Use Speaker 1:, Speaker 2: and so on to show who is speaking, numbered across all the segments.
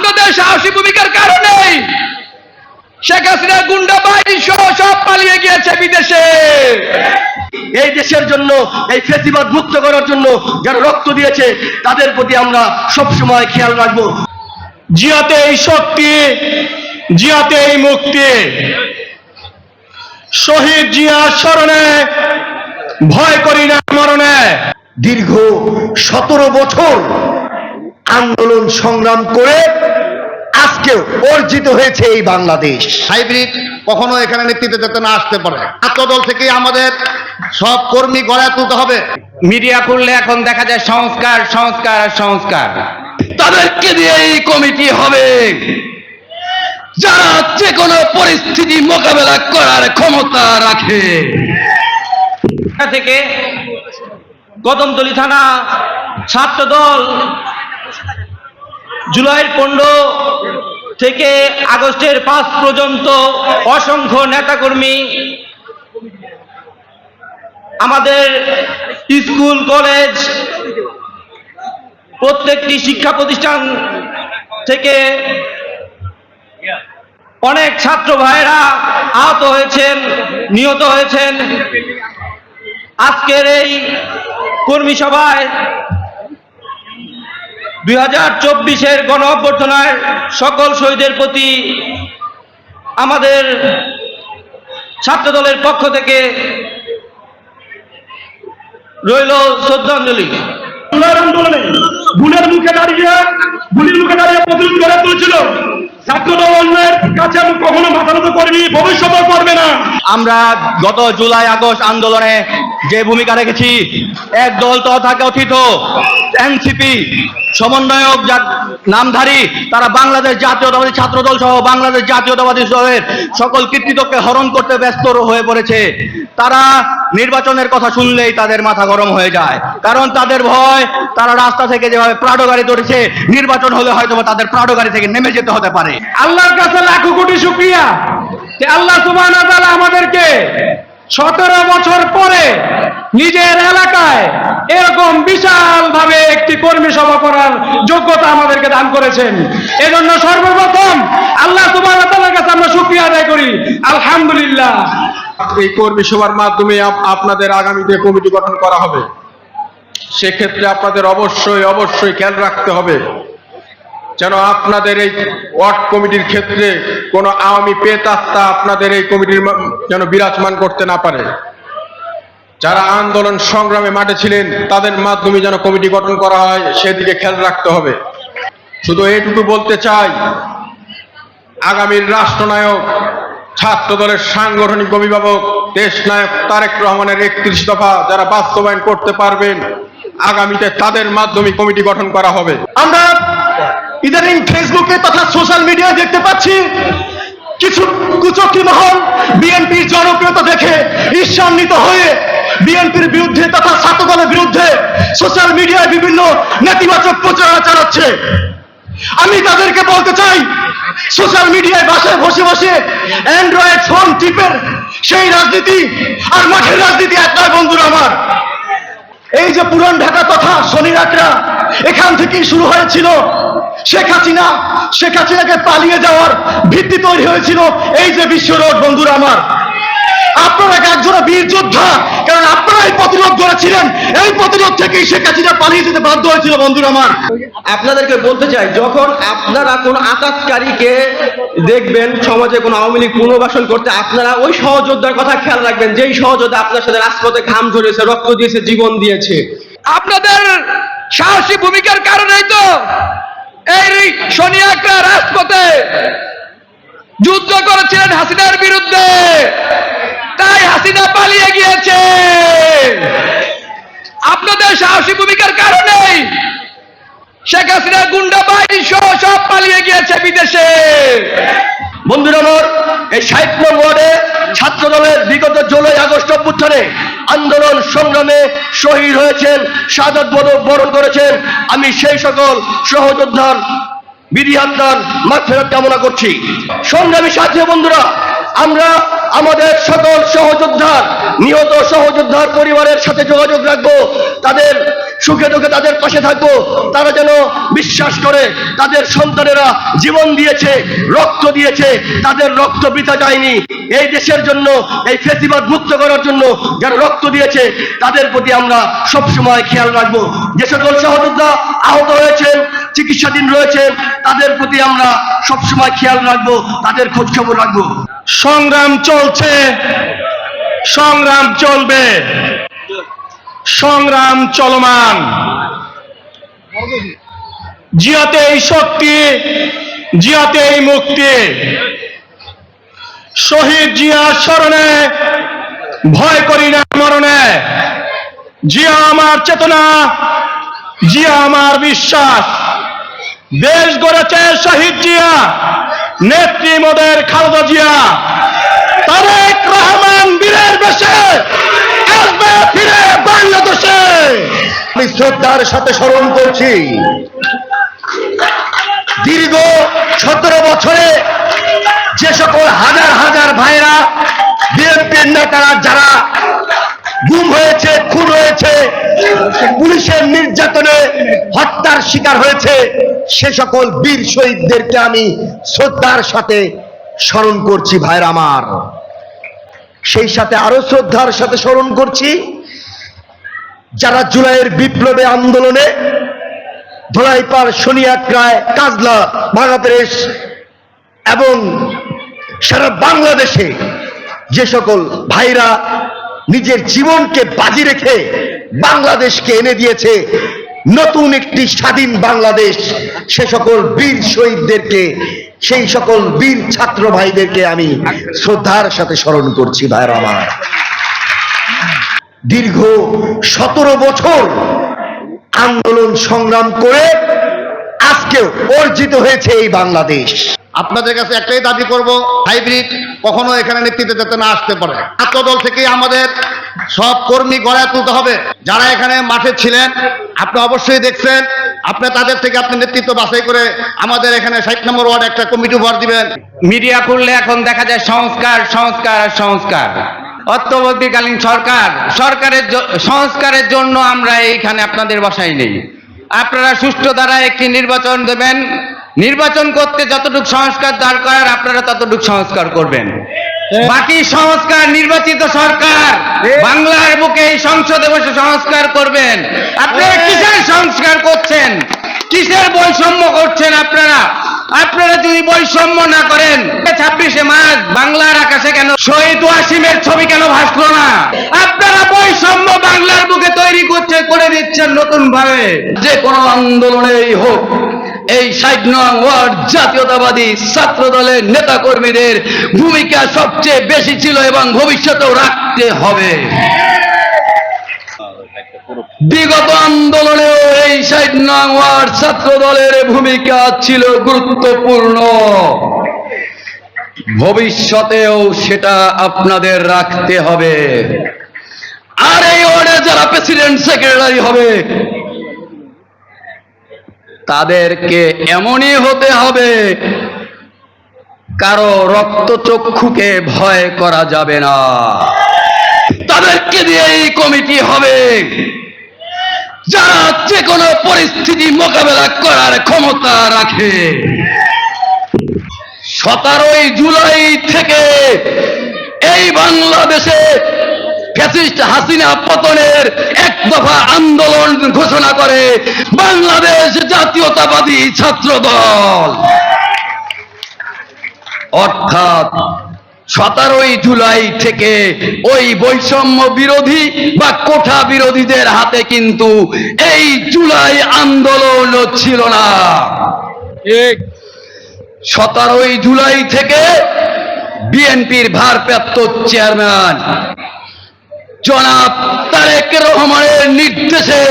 Speaker 1: আপনাদের সাহসী ভূমিকার কারণেই শেখ হাসিনা গুন্ডা বাহিনী সহ সব পালিয়ে গিয়েছে বিদেশে।
Speaker 2: এই দেশের জন্য এই ফেসিবাদ মুক্ত করার জন্য যারা রক্ত দিয়েছে তাদের প্রতি আমরা সবসময় খেয়াল রাখব।
Speaker 3: জিয়াতে এই শক্তি জিয়াতে এই মুক্তি। শহীদ জিয়ার স্মরণে ভয় করি না মরণে।
Speaker 2: দীর্ঘ সতেরো বছর আন্দোলন সংগ্রাম করে আজকে অর্জিত হয়েছে এই বাংলাদেশ।
Speaker 4: হাইব্রিড কখনো এখানে নেতৃত্বে যাতে না আসতে পারে। ছাত্রদল থেকে আমাদের সব কর্মী গড়ায় তুলতে হবে।
Speaker 1: মিডিয়া খুললে এখন দেখা যায় সংস্কার সংস্কার আর সংস্কার।
Speaker 2: তাদেরকে দিয়ে এই কমিটি হবে। যারা যে কোনো পরিস্থিতি মোকাবেলা করার ক্ষমতা রাখে।
Speaker 1: থেকে কদমতলী থানা ছাত্রদল জুলাইয়ের পনেরো থেকে আগস্টের পাঁচ পর্যন্ত অসংখ্য নেতাকর্মী আমাদের স্কুল, কলেজ, প্রত্যেকটি শিক্ষা প্রতিষ্ঠান থেকে অনেক ছাত্র ভাইরা আহত হয়েছেন, নিহত হয়েছেন। আজকের এই কর্মী সভায় দুই হাজার চব্বিশের গণ অভ্যর্থনায় সকল শহীদের প্রতি আমাদের ছাত্রদলের পক্ষ থেকে রইল শ্রদ্ধাঞ্জলি।
Speaker 3: আন্দোলনে গুলের মুখে দাঁড়িয়ে গুলির মুখে দাঁড়িয়ে প্রতিরোধ করে তুলছিল।
Speaker 1: আমরা গত জুলাই, আগস্ট আন্দোলনে যে ভূমিকা রেখেছি, এক দল তথা কথিত এনসিপি, সমন্বয়ক নামধারী, তারা বাংলাদেশ জাতীয়তাবাদী ছাত্রদল সহ বাংলাদেশ জাতীয়তাবাদী দলের সকল কৃতিত্বকে হরণ করতে ব্যস্ত হয়ে পড়েছে। তারা নির্বাচনের কথা শুনলেই তাদের মাথা গরম হয়ে যায়। কারণ তাদের ভয়, তারা রাস্তা থেকে যেভাবে প্রাডো গাড়ি ধরেছে নির্বাচন হলে হয়তো তাদের প্রাডো গাড়ি থেকে নেমে যেতে হতে পারে।
Speaker 3: আল্লাহর কাছে লাখো কোটি শুক্রিয়া যে আল্লাহ তাআলা আমাদেরকে সতেরো বছর পরে নিজের এলাকায় এরকম বিশাল ভাবে একটি কর্মী সভা করার যোগ্যতা আমাদেরকে দান করেছেন। এজন্য সর্বপ্রথম আল্লাহ তাআলার কাছে আমরা শুকরিয়া আদায় করি। আলহামদুলিল্লাহ।
Speaker 5: এই কর্মী সভার মাধ্যমে আপনাদের আগামীতে কমিটি গঠন করা হবে। সেক্ষেত্রে আপনাদের অবশ্যই অবশ্যই খেয়াল রাখতে হবে যেন আপনাদের এই ওয়ার্ড কমিটির ক্ষেত্রে কোনো আওয়ামী পেতাত্তা আপনাদের এই কমিটির যেন বিরাজমান করতে না পারে। যারা আন্দোলন সংগ্রামে মাঠে ছিলেন, তাদের মাধ্যমে যেন কমিটি গঠন করা হয়, সেদিকে খেয়াল রাখতে হবে। শুধু এইটুকু বলতে চাই, আগামীর রাষ্ট্রনায়ক ছাত্র দলের সাংগঠনিক অভিভাবক দেশ নায়ক তারেক রহমানের একত্রিশ দফা যারা বাস্তবায়ন করতে পারবেন আগামীতে তাদের মাধ্যমে কমিটি গঠন করা হবে।
Speaker 2: আমরা ইদানিং ফেসবুকে তথা সোশ্যাল মিডিয়ায় দেখতে পাচ্ছি, কিছু কুচক্রী মহল বিএনপির জনপ্রিয়তা দেখে ঈর্ষান্বিত হয়ে বিএনপির বিরুদ্ধে তথা ছাত্র দলের বিরুদ্ধে সোশ্যাল মিডিয়ায় বিভিন্ন নেতিবাচক প্রচারণা চালাচ্ছে। আমি তাদেরকে বলতে চাই, সোশ্যাল মিডিয়ায় বাসায় বসে বসে অ্যান্ড্রয়েড ফোন টিপের সেই রাজনীতি আর মাঠের রাজনীতি এক নয়, বন্ধুরা আমার। এই যে পুরান ঢাকা তথা শনিরাটরা এখান থেকেই শুরু হয়েছিল। শেখ হাসিনা, শেখ হাসিনাকে পালিয়ে যাওয়ার ভিত্তি তৈরি হয়েছিল। এই যে বিশ্ব রোড, বন্ধুরা আমার আপনারা একজন বীর যোদ্ধা? কারণ আপনারাই প্রতিরোধ করেছিলেন। এই প্রতিরোধ থেকেই শেখ হাসিনা পালিয়ে যেতে বাধ্য হয়েছিল বন্ধুরা আমার।
Speaker 6: আপনাদেরকে বলতে চাই যখন আপনারা কোন আকাশকারীকে দেখবেন সমাজে কোনো আওয়ামী লীগ পুনর্বাসন করতে আপনারা ওই সহযোদ্ধার কথা খেয়াল রাখবেন যেই সহযোদ্ধা আপনার সাথে রাজপথে ঘাম ঝরেছে রক্ত দিয়েছে জীবন দিয়েছে।
Speaker 1: আপনাদের সাহসী ভূমিকার কারণেই তো এই সোনিয়াকরা রাজপথে যুদ্ধ করেছিলেন হাসিনার বিরুদ্ধে। তাই হাসিনা পালিয়ে গিয়েছে। আপনাদের সাহসী ভূমিকার কারণেই শেখ হাসিনা গুন্ডা বাহিনী সহ সব পালিয়ে গিয়েছে বিদেশে।
Speaker 2: বন্ধুরা আমার, এই ষাট নং ওয়ার্ডে ছাত্র দলের বিগত জুলাই আগস্ট অভ্যুত্থানে আন্দোলন সংগ্রামে শহীদ হয়েছেন, সাদত বরণ করেছেন। আমি সেই সকল সহযোদ্ধার, বিধি আত্মার মাগফেরত কামনা করছি। সংগ্রামী সাথী বন্ধুরা, আমরা আমাদের সকল সহযোদ্ধার, নিহত সহযোদ্ধার পরিবারের সাথে যোগাযোগ রাখব, তাদের
Speaker 7: সুখে দুঃখে তাদের পাশে থাকব, তারা যেন বিশ্বাস করে তাদের সন্তানেরা জীবন দিয়েছে, রক্ত দিয়েছে, তাদের রক্ত বৃথা যায়নি। এই দেশের জন্য, এই ফেসিবাদ মুক্ত করার জন্য যারা রক্ত দিয়েছে, তাদের প্রতি আমরা সবসময় খেয়াল রাখব। যে সকল সহযোদ্ধা আহত হয়েছেন চিকিৎসাধীন রয়েছেন তাদের প্রতি আমরা সবসময় খেয়াল রাখব, তাদের খোঁজ খবর রাখব।
Speaker 8: সংগ্রাম চলছে, সংগ্রাম চলবে। সংগ্রাম চলমান। জিয়াতেই শক্তি জিয়াতেই মুক্তি। শহীদ জিয়া স্মরণে, ভয় করি না মরণে। জিয়া আমার চেতনা, জিয়া আমার বিশ্বাস। দেশ গড়েছে শহীদ জিয়া, নেত্রী মোদের খালেদা জিয়া। তারেক রহমান বীরের বেশে আসবে ফিরে বাংলাদেশে।
Speaker 7: আমি শ্রদ্ধার সাথে স্মরণ করছি, দীর্ঘ সতেরো বছরে যে সকল পুলিশের নির্যাতনে হত্যার শিকার হয়েছে। সে সকল বীর শহীদদেরকে আমি শ্রদ্ধার সাথে স্মরণ করছি ভাইরা আমার। সেই সাথে আরও শ্রদ্ধার সাথে স্মরণ করছি, যারা জুলাইয়ের বিপ্লবে আন্দোলনে ধোলাইপাড় শনিয়াক্রায় কাজলা বাংলাদেশ এবং সারা বাংলাদেশে যে সকল ভাইরা নিজের জীবনকে বাজি রেখে বাংলাদেশকে এনে দিয়েছে নতুন একটি স্বাধীন বাংলাদেশ। সে সকল বীর শহীদদেরকে, সেই সকল বীর ছাত্র ভাইদেরকে আমি শ্রদ্ধার সাথে স্মরণ করছি ভাইরা আমার। দীর্ঘ সতেরো বছর আন্দোলন সংগ্রাম করে আজকে অর্জিত হয়েছে এই বাংলাদেশ।
Speaker 4: আপনাদের কাছে একটাই দাবি করব, হাইব্রিড কখনো এখানে নেতৃত্বে যাতে না আসতে পারে। ছাত্রদল থেকে আমাদের সব কর্মী গড়ে তুলতে হবে। যারা এখানে মাঠে ছিলেন, আপনি অবশ্যই দেখছেন, আপনি তাদের থেকে আপনি নেতৃত্ব বাছাই করে আমাদের এখানে ষাট নম্বর ওয়ার্ড একটা কমিটি ভর দিবেন।
Speaker 9: মিডিয়া খুললে এখন দেখা যায় সংস্কার সংস্কার সংস্কার। অত্যবর্তীকালীন সরকার, সরকারের সংস্কারের জন্য আমরা এইখানে আপনাদের বাসায় নেই। আপনারা সুষ্ঠু দ্বারা একটি নির্বাচন দেবেন। নির্বাচন করতে যতটুকু সংস্কার দরকার, আপনারা ততটুকু সংস্কার করবেন। বাকি সংস্কার নির্বাচিত সরকার। বাংলার বুকে এই সংসদে বসে সংস্কার করবেন। আপনারা কিসের সংস্কার করছেন? কিসের বৈষম্য করছেন আপনারা? আপনারা যদি বৈষম্য না করেন ছাব্বিশে মার্চ বাংলার আকাশে কেন শহীদ ওয়াসিমের ছবি কেন ভাসলো না? আপনারা বৈষম্য বাংলার বুকে তৈরি করছে করে দিচ্ছেন নতুন ভাবে
Speaker 10: যে কোনো আন্দোলনেই হোক এই ষাট নং ওয়ার্ড জাতীয়তাবাদী ছাত্র দলের নেতা কর্মীদের ভূমিকা সবচেয়ে বেশি ছিল এবং ভবিষ্যতেও রাখতে হবে। বিগত আন্দোলনেও এই ষাট নং ওয়ার্ড ছাত্র দলের ভূমিকা ছিল গুরুত্বপূর্ণ। ভবিষ্যতেও সেটা আপনাদের রাখতে হবে। আর এই ওয়ার্ডে যারা প্রেসিডেন্ট, সেক্রেটারি হবে তাদেরকে এমনই হতে হবে, কারও রক্তচক্ষুকে ভয় করা যাবে না। তাদেরকে দিয়ে এই কমিটি হবে। যারা যে কোনো পরিস্থিতি মোকাবেলা করার ক্ষমতা রাখে, সতেরোই জুলাই থেকে এই বাংলাদেশে ফ্যাসিস্ট হাসিনা পতনের এক দফা আন্দোলন ঘোষণা করে বাংলাদেশ জাতীয়তাবাদী ছাত্র দল অর্থাৎ সতেরোই জুলাই থেকে ওই বৈষম্য বিরোধী বা কোঠা বিরোধীদের হাতে কিন্তু এই জুলাই আন্দোলন ছিল না। সতেরোই জুলাই থেকে বিএনপির ভারপ্রাপ্ত চেয়ারম্যান জনাব তারেক রহমানের নির্দেশে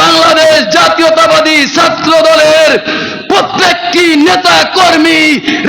Speaker 10: বাংলাদেশ জাতীয়তাবাদী ছাত্র দলের প্রত্যেকটি নেতা কর্মী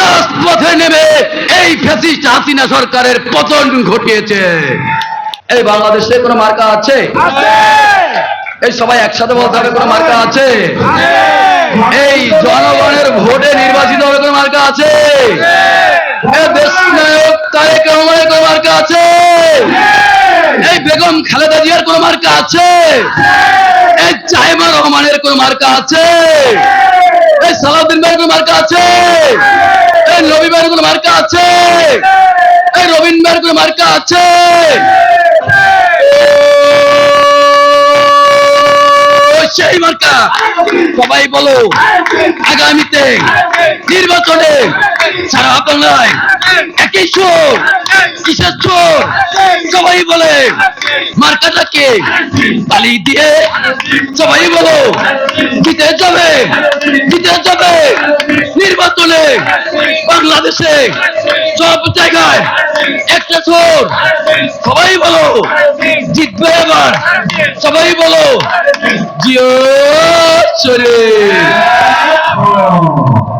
Speaker 10: রাজপথে নেমে এই ফ্যাসিস্ট হাসিনা সরকারের পতন ঘটিয়েছে। এই বাংলাদেশে কোনো মার্কা আছে? এই সবাই একসাথে বলতে হবে কোনো মার্কা আছে? এই জনগণের ভোটে নির্বাচিত হবে কোনো মার্কা আছে এই দেশ নায়ক তারেক রহমানের কোনো মার্কা আছে এই বেগম খালেদা জিয়ার কোন মার্কা আছে? এই চাইমা রহমানের কোন মার্কা আছে? এই সালাউদ্দিন ভাইয়ের কোন মার্কা আছে? এই নবী ভাইয়ের কোন মার্কা আছে? এই রবীন ভাইয়ের কোন মার্কা আছে? ও, সেই মার্কা। সবাই বলো আগামীতে নির্বাচনে সারা বাংলায় একই সুর কিসের সুর সবাই বলে মার্কাটাকে তালি দিয়ে সবাই বলো জিতে যাবে জিতে যাবে নির্বাচনে। বাংলাদেশে সব জায়গায় একটা চোর সবাই বলো জিতবে এবার। সবাই বলো জিও শরীর